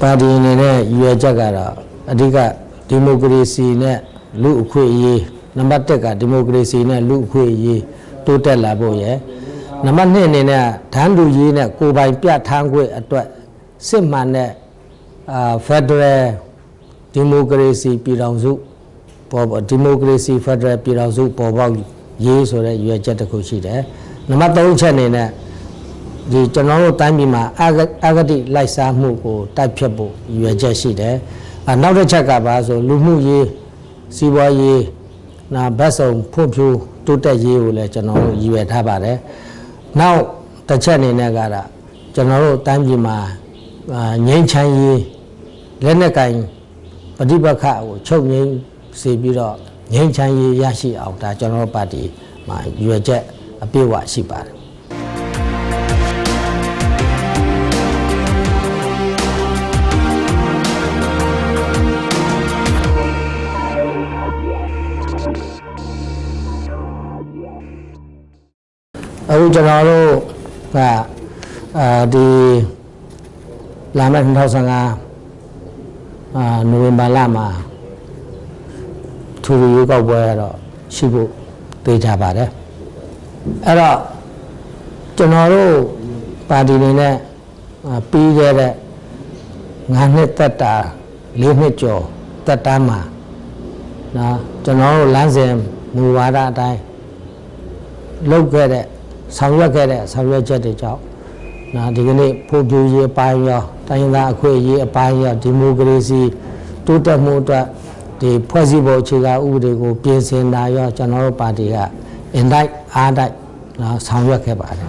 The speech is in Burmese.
ပါတီအနေနဲ့ရည်ရွယ်ချက်ကတော့အဓိကဒီမိုကရေစီနဲ့လူအခွင့်အရေးနံပါတ်1ကဒီမိုကရေစီနဲ့လူအခွင့်အရေးတိုးတက်လာဖို့ရယ်နံပါတ်2အနေနဲ့ဓာန်လူရေးနဲ့ကိုယ်ပိုင်ပြဋ္ဌာန်းခွင့်အတွက်စစ်မှန်တဲ့အာဖက်ဒရယ်ဒီမိုကရေစီပြည်ထောင်စုပေါ်ပေါ်ဒီမိုကရေစီဖက်ဒရယ်ပြည်ထောင်စုပေါ်ပေါက်ရေးဆိုတဲ့ရည်ရွယ်ချက်တစ်ခုရှိတယ်နံပါတ်3ချက်အနေနဲ့ ဒီကျွန်တော်တို့တိုင်းပြည်မှာအာဂအာဂတိလိုက်စားမှုကိုတိုက်ဖြတ်ဖို့ရည်ရွယ်ချက်ရှိတယ်။အနောက်တစ်ချက်ကပါဆိုလူမှုရေးစီးပွားရေးနာဘတ်ဆောင်ဖွံ့ဖြိုးတိုးတက်ရေးကိုလည်းကျွန်တော်တို့ရည်ရွယ်ထားပါတယ်။နောက်တစ်ချက်အနေနဲ့ကတော့ကျွန်တော်တို့တိုင်းပြည်မှာအာငြိမ်းချမ်းရေးလက်နက်ကင်ပဋိပက္ခကိုချုပ်ငြိမ်းစေပြီးတော့ငြိမ်းချမ်းရေးရရှိအောင်ဒါကျွန်တော်တို့ပါတီမှာရည်ရွယ်ချက်အပြည့်အဝရှိပါတယ် အခုကျွန်တော်တို့ကအာဒီလာမယ့်2015အာနိုဝင်ဘာလမှာထူထူရွေးကောက်ပွဲရတော့ရှိဖို့သိကြပါတယ်အဲ့တော့ကျွန်တော်တို့ပါတီနေနဲ့အာပြီးခဲ့တဲ့9နှစ်သက်တာ4နှစ်ကျော်သက်တမ်းမှာနော်ကျွန်တော်တို့လမ်းစဉ်မူဝါဒအတိုင်းလုပ်ခဲ့တဲ့ ဆောင်ရွက်ခဲ့တဲ့ဆောင်ရွက်ချက်တွေကြောင့်နော်ဒီကနေ့ဖို့ပြရေးအပိုင်းရောတိုင်းရင်းသားအခွင့်အရေးအပိုင်းရောဒီမိုကရေစီတိုးတက်မှုအတွက်ဒီဖွဲ့စည်းပုံအခြေခံဥပဒေကိုပြင်ဆင်တာရောကျွန်တော်တို့ပါတီကအင်တိုက်အားတိုက်နော်ဆောင်ရွက်ခဲ့ပါတယ်